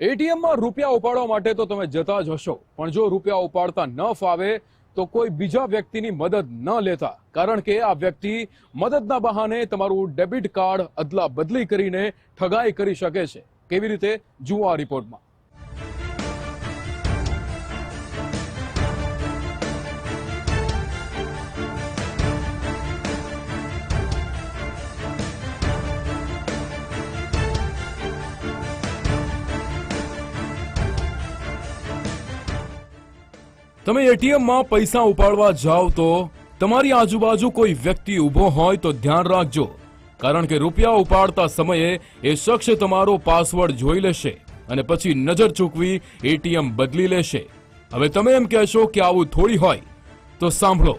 એટીએમમાં રૂપિયા ઉપાડવા માટે તો તમે જતા જ હશો. પણ જો રૂપિયા ઉપાડતા ન ફાવે, તો કોઈ બીજા વ્યક્તિની મદદ ન લેતા. કારણ કે આ વ્યક્તિ મદદના બહાને તમારું ડેબિટ કાર્ડ અદલા બદલી કરીને ઠગાઈ કરી શકે છે. કેવી રીતે? જુઓ આ રિપોર્ટમાં. તમે એટીએમમાં પૈસા ઉપાડવા જાઓ તો તમારી આજુબાજુ કોઈ વ્યક્તિ ઊભો હોય તો ધ્યાન રાખજો. કારણ કે રૂપિયા ઉપાડતા સમયે એ શખ્સ તમારો પાસવર્ડ જોઈ લેશે અને પછી નજર ચૂકવી એટીએમ બદલી લેશે. હવે તમે એમ કહેશો કે આવું થોડી હોય. તો સાંભળો.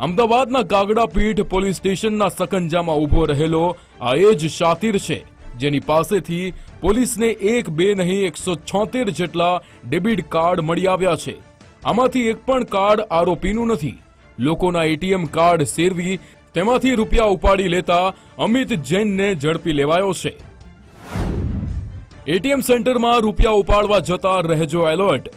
અમદાવાદના કાગડા પીઠ પોલીસ સ્ટેશનના સકંજામાં ઊભો રહેલો આ એ જ શાતિર છે, જેની પાસેથી પોલીસને એક બે નહીં, એકસો છોતેર જેટલા ડેબિટ કાર્ડ મળી આવ્યા છે. આમાંથી એક પણ કાર્ડ આરોપીનું નથી. લોકોના એટીએમ કાર્ડ સેરવી તેમાંથી રૂપિયા ઉપાડી લેતા અમિત જૈનને ઝડપી લેવાયો છે. એટીએમ સેન્ટરમાં રૂપિયા ઉપાડવા જતા રહેજો એલર્ટ.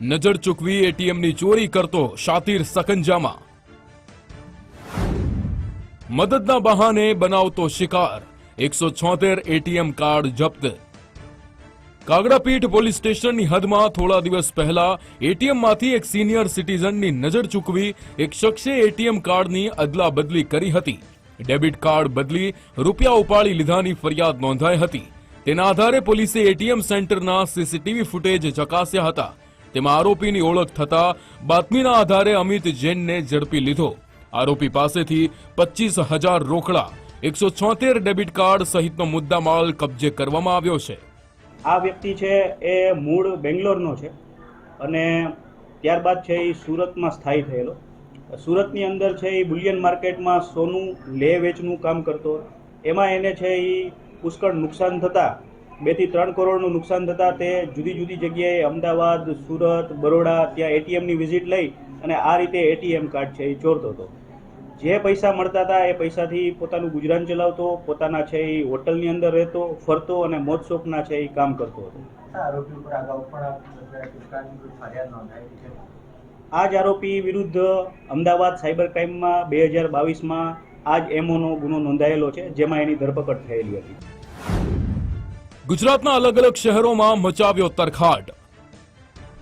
નજર ચૂકવી એટીએમની ચોરી કરતો શાતિર સકંજામાં. મદદના બહાને બનાવતો શિકાર. એકસો છોતેર એટીએમ કાર્ડ જપ્ત. કાગડાપીઠ પોલીસ સ્ટેશનની હદમાં થોડા દિવસ પહેલા એટીએમમાંથી એક સિનિયર સિટીઝનની નજર ચૂકવી એક શખ્સે એટીએમ કાર્ડની અદલા બદલી કરી હતી. ડેબિટ કાર્ડ બદલી રૂપિયા ઉપાડી લીધાની ફરિયાદ નોંધાઈ હતી. તેના આધારે પોલીસે એટીએમ સેન્ટરના સીસીટીવી ફૂટેજ ચકાસ્યા હતા. તેમાં આરોપીની ઓળખ થતા બાતમીના આધારે અમિત જૈનને ઝડપી લીધો. આરોપી પાસેથી પચીસ હજાર રોકડા, એકસો ડેબિટ કાર્ડ સહિતનો મુદ્દામાલ કબજે કરવામાં આવ્યો છે. આ વ્યક્તિ છે એ મૂળ બેંગ્લોરનો છે અને ત્યારબાદ છે એ સુરતમાં સ્થાયી થયેલો. સુરતની અંદર છે એ બુલિયન માર્કેટમાં સોનું લે વેચનું કામ કરતો. એમાં એને છે એ પુષ્કળ નુકસાન થતાં, બેથી ત્રણ કરોડનું નુકસાન થતાં તે જુદી જુદી જગ્યાએ અમદાવાદ, સુરત, બરોડા ત્યાં એટીએમની વિઝિટ લઈ અને આ રીતે એટીએમ કાર્ડ છે એ ચોરતો હતો. જે પૈસા મળતા હતા એ પૈસાથી પોતાનું ગુજરાન ચલાવતો પોતાના છે એ હોટલની અંદર રહેતો ફરતો અને મોજ શોખના છે એ કામ કરતો હતો. આ જ આરોપી વિરુદ્ધ અમદાવાદ સાયબર ક્રાઇમમાં બે હજાર બાવીસમાં આ જ એમઓનો ગુનો નોંધાયેલો છે જેમાં એની ધરપકડ થયેલી હતી. ગુજરાતના અલગ અલગ શહેરોમાં મચાવ્યો તરખાટ.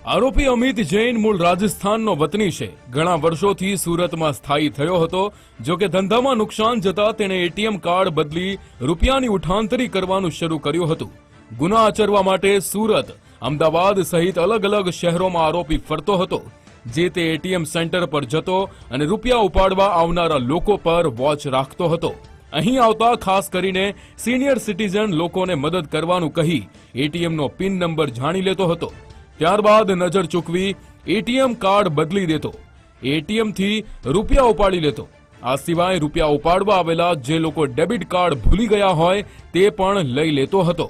આરોપી અમિત જૈન મૂળ રાજસ્થાનનો વતની છે. ઘણા વર્ષોથી સુરતમાં સ્થાયી થયો હતો. જો કે ધંધામાં નુકસાન જતા તેણે એટીએમ કાર્ડ બદલી રૂપિયાની ઉઠાંતરી કરવાનું શરૂ કર્યું હતું. ગુના આચરવા માટે સુરત, અમદાવાદ સહિત અલગ અલગ શહેરોમાં આરોપી ફરતો હતો. જે તે એટીએમ સેન્ટર પર જતો અને રૂપિયા ઉપાડવા આવનારા લોકો પર વોચ રાખતો હતો. અહીં આવતા ખાસ કરીને સિનિયર સિટીઝન લોકોને મદદ કરવાનું કહી એટીએમનો પિન નંબર જાણી લેતો હતો. ત્યારબાદ નજર ચૂકવી એટીએમ કાર્ડ બદલી દેતો. એટીએમથી રૂપિયા ઉપાડી લેતો. આ સિવાય રૂપિયા ઉપાડવા આવેલા જે લોકો ડેબિટ કાર્ડ ભૂલી ગયા હોય તે પણ લઈ લેતો હતો.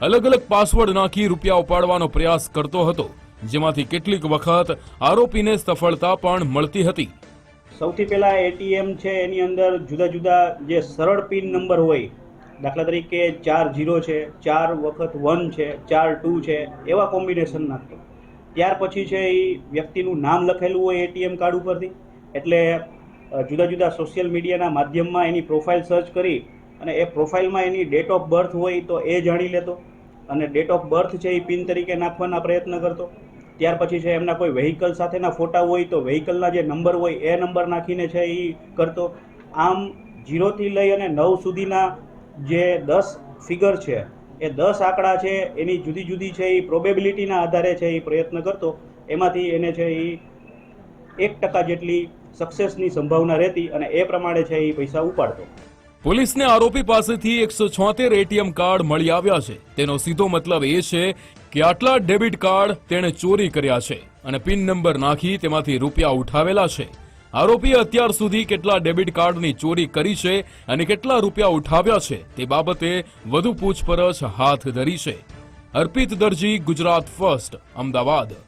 અલગ અલગ પાસવર્ડ નાખી રૂપિયા ઉપાડવાનો પ્રયાસ કરતો હતો, જેમાંથી કેટલીક વખત આરોપીને સફળતા પણ મળતી હતી. સૌથી પહેલાં એટીએમ છે, એની અંદર જુદા જુદા જે સરળ પિન નંબર હોય દાખલા તરીકે ચાર ઝીરો છે, ચાર વખત વન છે, ચાર ટુ છે, એવા કોમ્બિનેશન નાખતો ત્યાર પછી છે એ વ્યક્તિનું નામ લખેલું હોય એટીએમ કાર્ડ ઉપરથી, એટલે જુદા જુદા સોશિયલ મીડિયાના માધ્યમમાં એની પ્રોફાઇલ સર્ચ કરી અને એ પ્રોફાઇલમાં એની ડેટ ઓફ બર્થ હોય તો એ જાણી લેતો અને ડેટ ઓફ બર્થ છે એ પિન તરીકે નાખવાના પ્રયત્ન કરતો. ત્યાર પછી છે એમના કોઈ વેહિકલ સાથેના ફોટા હોય તો વેહિકલના જે નંબર હોય એ નંબર નાખીને છે એ કરતો. આમ જીરોથી લઈ અને નવ સુધીના જે દસ ફિગર છે, એ દસ આંકડા છે, એની જુદી જુદી છે, એ પ્રોબેબિલિટીના આધારે છે, એ પ્રયત્ન કરતો. એમાંથી એને છે, એ એક ટકા જેટલી સક્સેસની સંભાવના રહેતી અને એ પ્રમાણે છે, એ પૈસા ઉપાડતો. પોલીસને આરોપી પાસેથી એકસો છોતેર એટીએમ કાર્ડ મળી આવ્યા છે. તેનો સીધો મતલબ એ છે કે આટલા ડેબિટ કાર્ડ તેણે ચોરી કર્યા છે અને પિન નંબર નાખી તેમાંથી રૂપિયા ઉઠાવેલા છે. આરોપીએ અત્યાર સુધી કેટલા ડેબિટ કાર્ડની ચોરી કરી છે અને કેટલા રૂપિયા ઉઠાવ્યા છે તે બાબતે વધુ પૂછપરછ હાથ ધરી છે. અર્પિત દરજી, ગુજરાત ફર્સ્ટ, અમદાવાદ.